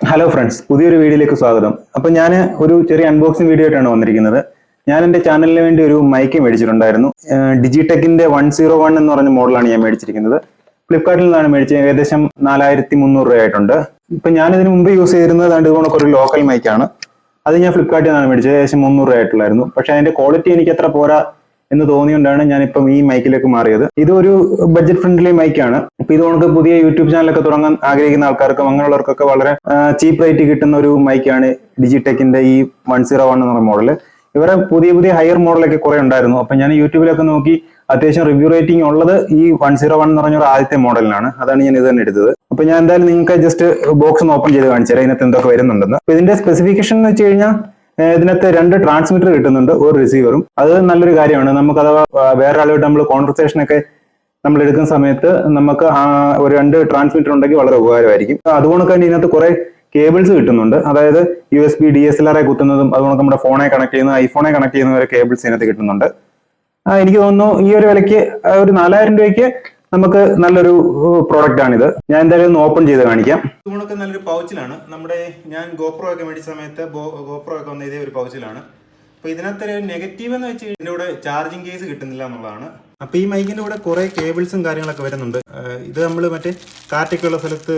Hello friends പുതിയൊരു വീഡിയോയിലേക്ക് സ്വാഗതം. അപ്പൊ ഞാൻ ഒരു ചെറിയ അൺബോക്സിംഗ് വീഡിയോ ആയിട്ടാണ് വന്നിരിക്കുന്നത്. ഞാൻ എന്റെ ചാനലിന് വേണ്ടി ഒരു മൈക്ക് മേടിച്ചിട്ടുണ്ടായിരുന്നു. ഡിജിടെക്കിന്റെ വൺ സീറോ വൺ എന്ന് പറഞ്ഞ മോഡലാണ് ഞാൻ മേടിച്ചിരിക്കുന്നത്. ഫ്ലിപ്കാർട്ടിൽ നിന്നാണ് മേടിച്ചത്. ഏകദേശം നാലായിരത്തി മുന്നൂറ് രൂപ ആയിട്ടുണ്ട് ഇപ്പൊ ഞാൻ ഇതിന് മുമ്പ് യൂസ് ചെയ്തിരുന്നത് രണ്ട് ഒരു ലോക്കൽ മൈക്കാണ് അത് ഞാൻ ഫ്ലിപ്കാർട്ടിൽ നിന്നാണ് മേടിച്ചത്. ഏകദേശം മുന്നൂറ് രൂപ ആയിട്ടുള്ളായിരുന്നു പക്ഷെ അതിന്റെ ക്വാളിറ്റി എനിക്ക് അത്ര പോരാ എന്ന് തോന്നിയുകൊണ്ടാണ് ഞാൻ ഇപ്പം ഈ മൈക്കിലേക്ക് മാറിയത്. ഇതൊരു ബഡ്ജറ്റ് ഫ്രണ്ട്ലി മൈക്കാണ്. ഇപ്പൊ ഇത് നമുക്ക് പുതിയ യൂട്യൂബ് ചാനലൊക്കെ തുടങ്ങാൻ ആഗ്രഹിക്കുന്ന ആൾക്കാർക്കും അങ്ങനെയുള്ളവർക്കൊക്കെ വളരെ ചീപ്പ് റേറ്റ് കിട്ടുന്ന ഒരു മൈക്കാണ് ഡിജിടെക്കിന്റെ ഈ വൺ സീറോ വൺ എന്ന് പറഞ്ഞ മോഡൽ. ഇവരെ പുതിയ പുതിയ ഹയർ മോഡലൊക്കെ കുറെ ഉണ്ടായിരുന്നു. അപ്പൊ ഞാൻ യൂട്യൂബിലൊക്കെ നോക്കി അത്യാവശ്യം റിവ്യൂ റേറ്റിംഗ് ഉള്ളത് ഈ വൺ സീറോ വൺ എന്ന് പറഞ്ഞ ഒരു ആദ്യത്തെ മോഡലിനാണ്. അതാണ് ഞാൻ ഇത് തന്നെ എടുത്തത്. അപ്പൊ ഞാൻ എന്തായാലും നിങ്ങൾക്ക് ജസ്റ്റ് ബോക്സ് ഓപ്പൺ ചെയ്ത് കാണിച്ചു തരാം. ഇതിനകത്ത് എന്തൊക്കെ വരുന്നുണ്ടെന്ന്. ഇതിന്റെ സ്പെസിഫിക്കേഷൻ എന്ന് വെച്ച് കഴിഞ്ഞാൽ ഇതിനകത്ത് രണ്ട് ട്രാൻസ്മിറ്റർ കിട്ടുന്നുണ്ട് ഒരു റിസീവറും അത് നല്ലൊരു കാര്യമാണ്. നമുക്ക് അഥവാ വേറെ ആളുമായിട്ട് നമ്മൾ കോൺവെർസേഷൻ ഒക്കെ നമ്മൾ എടുക്കുന്ന സമയത്ത് നമുക്ക് ഒരു രണ്ട് ട്രാൻസ്മിറ്റർ ഉണ്ടെങ്കിൽ വളരെ ഉപകാരമായിരിക്കും. അതുകൊണ്ട് തന്നെ ഇതിനകത്ത് കുറെ കേബിൾസ് കിട്ടുന്നുണ്ട്. അതായത് U S B D S L R കുത്തുന്നതും അതുകൊണ്ട് നമ്മുടെ ഫോണെ കണക്ട് ചെയ്യുന്ന ഐഫോണെ കണക്ട് ചെയ്യുന്ന വരെ കേബിൾസ് ഇതിനകത്ത് കിട്ടുന്നുണ്ട്. എനിക്ക് തോന്നുന്നു ഈ ഒരു വിലയ്ക്ക് ഒരു നാലായിരം രൂപയ്ക്ക് നമുക്ക് നല്ലൊരു പ്രോഡക്റ്റ് ആണിത്. ഞാൻ എന്തായാലും ഓപ്പൺ ചെയ്ത് കാണിക്കാം. ഇതുകൊണ്ടൊക്കെ നല്ലൊരു പൗച്ചിലാണ്. നമ്മുടെ ഞാൻ ഗോപ്രോ ഒക്കെ മേടിച്ച സമയത്ത് ഗോപ്രോ ഒക്കെ വന്ന ഇതേ ഒരു പൗച്ചിലാണ്. അപ്പൊ ഇതിനകത്ത് ഒരു നെഗറ്റീവ് എന്ന് വെച്ച് ഇതിന്റെ കൂടെ ചാർജിങ് കേസ് കിട്ടുന്നില്ല എന്നുള്ളതാണ്. അപ്പൊ ഈ മൈക്കിന്റെ കൂടെ കുറെ കേബിൾസും കാര്യങ്ങളൊക്കെ വരുന്നുണ്ട്. ഇത് നമ്മൾ മറ്റേ കാറ്റൊക്കെ ഉള്ള സ്ഥലത്ത്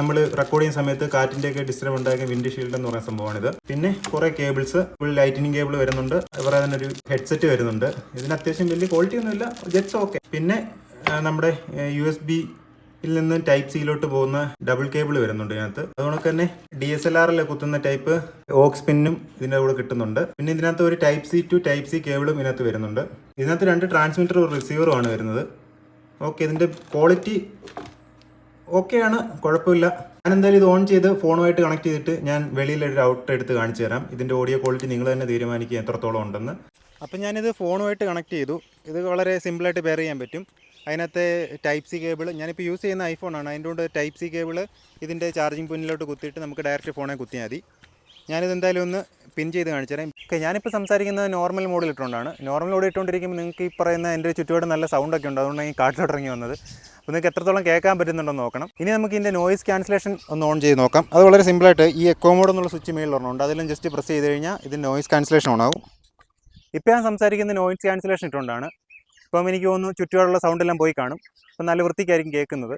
നമ്മൾ റെക്കോർഡ് ചെയ്യുന്ന സമയത്ത് കാറ്റിന്റെ ഒക്കെ ഡിസ്റ്റർബ് ഉണ്ടാക്കിയ വിൻഡ് ഷീൽഡ് എന്ന് പറയുന്ന സംഭവമാണിത്. പിന്നെ കുറെ കേബിൾസ് ഫുൾ ലൈറ്റിനിങ് കേബിൾ വരുന്നുണ്ട്. അതുപോലെ തന്നെ ഒരു ഹെഡ്സെറ്റ് വരുന്നുണ്ട്. ഇതിന് അത്യാവശ്യം വലിയ ക്വാളിറ്റി ഒന്നുമില്ല. ജസ്റ്റ് ഓക്കെ പിന്നെ നമ്മുടെ യു എസ് ബി ിൽ നിന്ന് ടൈപ്പ് സിയിലോട്ട് പോകുന്ന ഡബിൾ കേബിൾ വരുന്നുണ്ട് ഇതിനകത്ത്. അതുകൊണ്ട് തന്നെ ഡി എസ് എൽ ആറിൽ കുത്തുന്ന ടൈപ്പ് ഓക്സ് പിന്നും ഇതിന്റെ കൂടെ കിട്ടുന്നുണ്ട്. പിന്നെ ഇതിനകത്ത് ഒരു type C to type C കേബിളും ഇതിനകത്ത് വരുന്നുണ്ട്. ഇതിനകത്ത് രണ്ട് ട്രാൻസ്മിറ്റർ ഒരു റിസീവറും ആണ് വരുന്നത്. ഓക്കെ ഇതിന്റെ ക്വാളിറ്റി ഓക്കെയാണ് കുഴപ്പമില്ല. ഞാൻ എന്തായാലും ഇത് ഓൺ ചെയ്ത് ഫോണുമായിട്ട് കണക്ട് ചെയ്തിട്ട് ഞാൻ വെളിയിലൊരു ഔട്ട് എടുത്ത് കാണിച്ചു തരാം. ഇതിന്റെ ഓഡിയോ ക്വാളിറ്റി നിങ്ങൾ തന്നെ തീരുമാനിക്കുക എത്രത്തോളം ഉണ്ടെന്ന്. അപ്പം ഞാനിത് ഫോണുമായിട്ട് കണക്ട് ചെയ്തു. ഇത് വളരെ സിമ്പിളായിട്ട് പെയർ ചെയ്യാൻ പറ്റും. അതിനകത്ത് ടൈപ്പ് സി കേബിൾ ഞാനിപ്പോൾ യൂസ് ചെയ്യുന്ന ഐഫോണാണ് അതിന്റെ കൊണ്ട് ടൈപ്പ് സി കേബിൾ ഇതിന്റെ ചാർജിങ് പിന്നിലോട്ട് കുത്തിയിട്ട് നമുക്ക് ഡയറക്റ്റ് ഫോണെ കുത്തിയാൽ മതി. ഞാനിത് എന്തായാലും ഒന്ന് പിൻ ചെയ്ത് കാണിച്ചു തരാം. ഓക്കെ ഞാനിപ്പോൾ സംസാരിക്കുന്നത് നോർമൽ മോഡിൽ ഇട്ടുകൊണ്ടാണ്. നോർമൽ മോഡിൽ ഇട്ടുകൊണ്ടിരിക്കുമ്പോൾ നിങ്ങൾക്ക് ഈ പറയുന്ന എന്റെ ചുറ്റുപാട് നല്ല സൗണ്ടൊക്കെ ഉണ്ട്. അതുകൊണ്ടാണ് ഈ കാട്ടിലോട്ട് ഇറങ്ങി വന്നത്. അപ്പോൾ നിങ്ങൾക്ക് എത്രത്തോളം കേൾക്കാൻ പറ്റുന്നുണ്ടെന്ന് നോക്കണം. ഇനി നമുക്ക് ഇതിന്റെ നോയിസ് ക്യാൻസലേഷൻ ഒന്ന് ഓൺ ചെയ്ത് നോക്കാം. അത് വളരെ സിമ്പിളായിട്ട് ഈ എക്കോ മോഡ് എന്നുള്ള സ്വിച്ച് മേളിൽ ഒരെണ്ണമുണ്ട്. അതിലും ജസ്റ്റ് പ്രസ് ചെയ്ത് കഴിഞ്ഞാൽ ഇതിന്റെ നോയിസ് ക്യാൻസലേഷൻ ഓൺ ആകും ഇപ്പോൾ ഞാൻ സംസാരിക്കുന്ന നോയിസ് ക്യാൻസലേഷൻ ഇട്ടുകൊണ്ടാണ് ഇപ്പം എനിക്ക് തോന്നുന്നു ചുറ്റുപാടുള്ള സൗണ്ട് എല്ലാം പോയി കാണും. അപ്പം നല്ല വൃത്തിക്കായിരിക്കും കേൾക്കുന്നത്.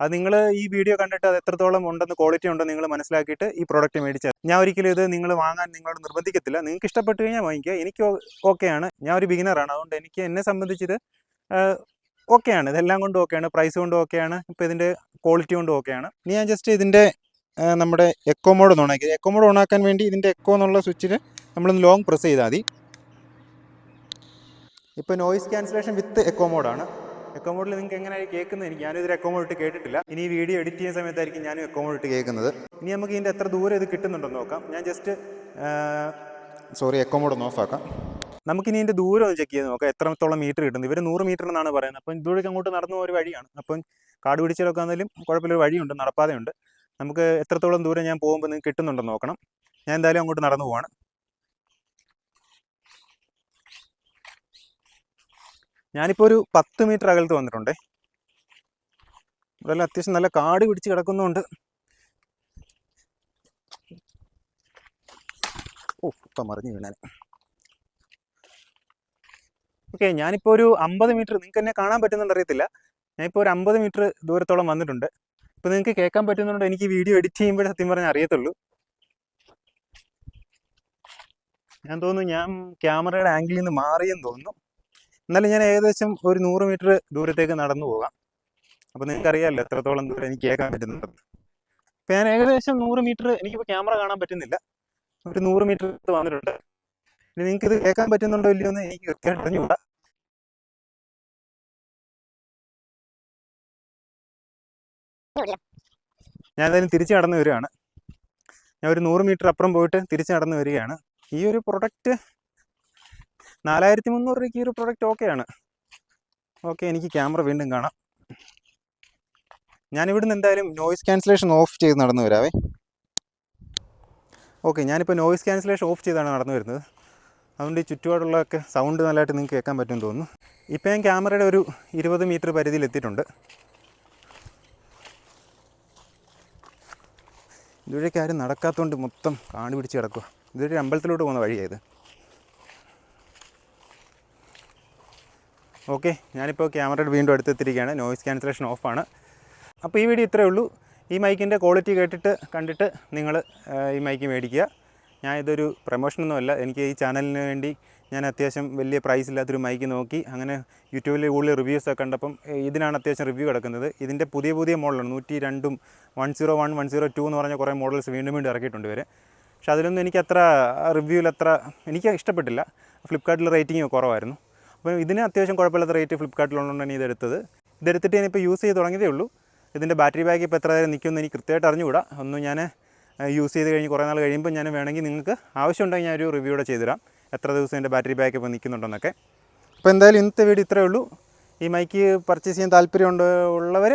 അത് നിങ്ങൾ ഈ വീഡിയോ കണ്ടിട്ട് അത് എത്രത്തോളം ഉണ്ടെന്ന് ക്വാളിറ്റി ഉണ്ടെന്ന് നിങ്ങൾ മനസ്സിലാക്കിയിട്ട് ഈ പ്രോഡക്റ്റ് മേടിച്ചാൽ ഞാൻ ഒരിക്കലും ഇത് നിങ്ങൾ വാങ്ങാൻ നിങ്ങളോട് നിർബന്ധിക്കത്തില്ല. നിങ്ങൾക്ക് ഇഷ്ടപ്പെട്ട് കഴിഞ്ഞാൽ വാങ്ങിക്കുക. എനിക്ക് ഓക്കെയാണ് ഞാൻ ഒരു ബിഗിനറാണ് അതുകൊണ്ട് എനിക്ക് എന്നെ സംബന്ധിച്ചിത് ഓക്കെയാണ് ഇതെല്ലാം കൊണ്ടും ഓക്കെയാണ് പ്രൈസ് കൊണ്ടും ഓക്കെയാണ് ഇപ്പോൾ ഇതിന്റെ ക്വാളിറ്റി കൊണ്ടും ഓക്കെയാണ് ഇനി ഞാൻ ജസ്റ്റ് ഇതിന്റെ നമ്മുടെ എക്കോ മോഡ് ഒന്ന് ഓണാക്കി എക്കോ മോഡ് ഓണാക്കാൻ വേണ്ടി ഇതിന്റെ എക്കോ എന്നുള്ള സ്വിച്ചിൽ നമ്മളൊന്ന് ലോങ് പ്രസ് ചെയ്താൽ മതി. ഇപ്പോൾ നോയിസ് ക്യാൻസലേഷൻ വിത്ത് എക്കോ മോഡാണ് എക്കോ മോഡിൽ നിങ്ങൾക്ക് എങ്ങനെയായി കേൾക്കുന്നത് എനിക്ക് ഞാനും ഇതിൽ എക്കോ മോഡ് ഇട്ട് കേട്ടിട്ടില്ല. ഇനി ഈ വീഡിയോ എഡിറ്റ് ചെയ്യുന്ന സമയത്തായിരിക്കും ഞാനും എക്കോ മോഡ് ഇട്ട് കേൾക്കുന്നത്. ഇനി നമുക്ക് ഇതിന്റെ എത്ര ദൂരം ഇത് കിട്ടുന്നുണ്ടെന്ന് നോക്കാം. ഞാൻ ജസ്റ്റ് സോറി എക്കോ മോഡ് ഒന്ന് നമുക്ക് ഇനി ഇതിന്റെ ദൂരം ഒന്ന് ചെക്ക് ചെയ്ത് നോക്കാം എത്രത്തോളം മീറ്റർ കിട്ടുന്നത് ഇവർ നൂറ് മീറ്റർ എന്നാണ് പറയുന്നത്. അപ്പം ഇതുവഴിക്ക് അങ്ങോട്ട് നടന്നു ഒരു വഴിയാണ്. അപ്പം കാട് പിടിച്ചിലൊക്കെ ആണെങ്കിലും കുഴപ്പമില്ല വഴിയുണ്ട് നടപ്പാതയുണ്ട്. നമുക്ക് എത്രത്തോളം ദൂരം ഞാൻ പോകുമ്പോൾ നിങ്ങൾക്ക് കിട്ടുന്നുണ്ടെന്ന് നോക്കണം. ഞാൻ എന്തായാലും അങ്ങോട്ട് നടന്നു പോവാണ്. ഞാനിപ്പോൾ ഒരു പത്ത് മീറ്റർ അകലത്ത് വന്നിട്ടുണ്ടേ. ഇവിടെ അത്യാവശ്യം നല്ല കാട് പിടിച്ച് കിടക്കുന്നുണ്ട്. ഓ ഇപ്പം മറിഞ്ഞു വീണാൻ. ഓക്കെ ഞാനിപ്പോൾ ഒരു അമ്പത് മീറ്റർ നിങ്ങൾക്ക് എന്നെ കാണാൻ പറ്റുന്നുണ്ട് അറിയത്തില്ല. ഞാനിപ്പോൾ ഒരു അമ്പത് മീറ്റർ ദൂരത്തോളം വന്നിട്ടുണ്ട്. ഇപ്പോൾ നിങ്ങൾക്ക് കേൾക്കാൻ പറ്റുന്നുണ്ട്? എനിക്ക് വീഡിയോ എഡിറ്റ് ചെയ്യുമ്പോഴേ സത്യം പറഞ്ഞാൽ അറിയത്തുള്ളൂ. ഞാൻ തോന്നുന്നു ഞാൻ ക്യാമറയുടെ ആംഗിളിൽ നിന്ന് മാറിയെന്ന് തോന്നുന്നു. എന്നാലും ഞാൻ ഏകദേശം ഒരു നൂറ് മീറ്റർ ദൂരത്തേക്ക് നടന്നു പോകാം. അപ്പോൾ നിങ്ങൾക്ക് അറിയാമല്ലോ എത്രത്തോളം ദൂരം എനിക്ക് കേൾക്കാൻ പറ്റുന്നുണ്ട് അപ്പോൾ ഞാൻ ഏകദേശം നൂറ് മീറ്റർ എനിക്കിപ്പോൾ ക്യാമറ കാണാൻ പറ്റുന്നില്ല. ഒരു നൂറ് മീറ്റർ വന്നിട്ടുണ്ട്. ഇനി നിങ്ങൾക്ക് ഇത് കേൾക്കാൻ പറ്റുന്നുണ്ടോ ഇല്ലയോ എന്ന് എനിക്ക് കൃത്യമായിട്ട് അറിഞ്ഞുകൂടാ. ഞാൻ എന്തായാലും തിരിച്ചു നടന്നു വരികയാണ്. ഞാൻ ഒരു നൂറ് മീറ്റർ അപ്പുറം പോയിട്ട് തിരിച്ചു നടന്നു വരികയാണ്. ഈ ഒരു പ്രൊഡക്റ്റ് നാലായിരത്തി മുന്നൂറ് രൂപയ്ക്ക് ഈ ഒരു പ്രൊഡക്റ്റ് ഓക്കെയാണ് ഓക്കെ എനിക്ക് ക്യാമറ വീണ്ടും കാണാം. ഞാൻ ഇവിടുന്ന് എന്തായാലും നോയിസ് ക്യാൻസലേഷൻ ഓഫ് ചെയ്ത് നടന്നു വരാവേ. ഓക്കെ ഞാനിപ്പോൾ നോയിസ് ക്യാൻസലേഷൻ ഓഫ് ചെയ്താണ് നടന്നു വരുന്നത്. അതുകൊണ്ട് ഈ ചുറ്റുപാടുള്ളതൊക്കെ സൗണ്ട് നല്ലതായിട്ട് നിങ്ങൾക്ക് കേൾക്കാൻ പറ്റുമെന്ന് തോന്നുന്നു. ഇപ്പോൾ ഞാൻ ക്യാമറയുടെ ഒരു ഇരുപത് മീറ്റർ പരിധിയിൽ എത്തിയിട്ടുണ്ട്. ഇതുവഴിയൊക്കെ ആരും നടക്കാത്തതുകൊണ്ട് മൊത്തം കാട് പിടിച്ച് കിടക്കുക ഇതൊരു അമ്പലത്തിലോട്ട് പോകുന്ന വഴിയായത് ഓക്കെ ഞാനിപ്പോൾ ക്യാമറയുടെ വീണ്ടും അടുത്തെത്തിയിരിക്കുകയാണ്. നോയിസ് ക്യാൻസലേഷൻ ഓഫാണ്. അപ്പോൾ ഈ വീഡിയോ ഇത്രയേ ഉള്ളൂ. ഈ മൈക്കിന്റെ ക്വാളിറ്റി കേട്ടിട്ട് കണ്ടിട്ട് നിങ്ങൾ ഈ മൈക്ക് മേടിക്കുക. ഞാൻ ഇതൊരു പ്രൊമോഷനൊന്നുമല്ല എനിക്ക് ഈ ചാനലിന് വേണ്ടി ഞാൻ അത്യാവശ്യം വലിയ പ്രൈസ് ഇല്ലാത്തൊരു മൈക്ക് നോക്കി അങ്ങനെ യൂട്യൂബിൽ കൂടുതൽ റിവ്യൂസ് ഒക്കെ കണ്ടപ്പം ഇതിനാണ് അത്യാവശ്യം റിവ്യൂ കിടക്കുന്നത്. ഇതിന്റെ പുതിയ പുതിയ മോഡലാണ്. നൂറ്റി രണ്ടും one zero one one zero two എന്ന് പറഞ്ഞ കുറേ മോഡൽസ് വീണ്ടും വീണ്ടും ഇറക്കിയിട്ടുണ്ട് വരെ പക്ഷേ അതിലൊന്നും എനിക്ക് അത്ര റിവ്യൂവിൽ അത്ര എനിക്ക് ഇഷ്ടപ്പെട്ടില്ല. ഫ്ലിപ്കാർട്ടിൽ റേറ്റിംഗ് കുറവായിരുന്നു. അപ്പോൾ ഇതിന് അത്യാവശ്യം കുഴപ്പമില്ലാത്ത റേറ്റ് ഫ്ലിപ്കാർട്ടിലുള്ളതുകൊണ്ടാണ് ഇതെടുത്തത്. ഇതെടുത്തിട്ട് ഞാനിപ്പോൾ യൂസ് ചെയ്ത് തുടങ്ങിയതേ ഉള്ളൂ. ഇതിന്റെ ബാറ്ററി ബാക്ക് ഇപ്പോൾ എത്ര നേരം നിൽക്കുമെന്ന് എനിക്ക് കൃത്യമായിട്ട് അറിഞ്ഞുകൂടാ. ഒന്ന് ഞാൻ യൂസ് ചെയ്ത് കഴിഞ്ഞ് കുറേ നാൾ കഴിയുമ്പോൾ ഞാൻ വേണമെങ്കിൽ നിങ്ങൾക്ക് ആവശ്യമുണ്ടെങ്കിൽ ഞാനൊരു റിവ്യൂ കൂടെ ചെയ്തുതരാം. എത്ര ദിവസം എന്റെ ബാറ്ററി ബാക്ക് ഇപ്പോൾ നിൽക്കുന്നുണ്ടെന്നൊക്കെ അപ്പോൾ എന്തായാലും ഇന്നത്തെ വീഡിയോ ഇത്രയേ ഉള്ളൂ. ഈ മൈക്ക് പർച്ചേസ് ചെയ്യാൻ താല്പര്യമുണ്ട് ഉള്ളവർ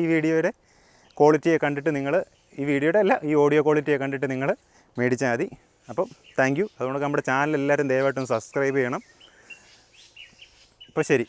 ഈ വീഡിയോയുടെ ക്വാളിറ്റിയെ കണ്ടിട്ട് നിങ്ങൾ ഈ വീഡിയോയുടെ അല്ല ഈ ഓഡിയോ ക്വാളിറ്റിയെ കണ്ടിട്ട് നിങ്ങൾ മേടിച്ചാൽ മതി. അപ്പം താങ്ക് യു അതുകൊണ്ട് നമ്മുടെ ചാനൽ എല്ലാവരും ദയവായിട്ടും സബ്സ്ക്രൈബ് ചെയ്യണം. അപ്പോൾ ശരി.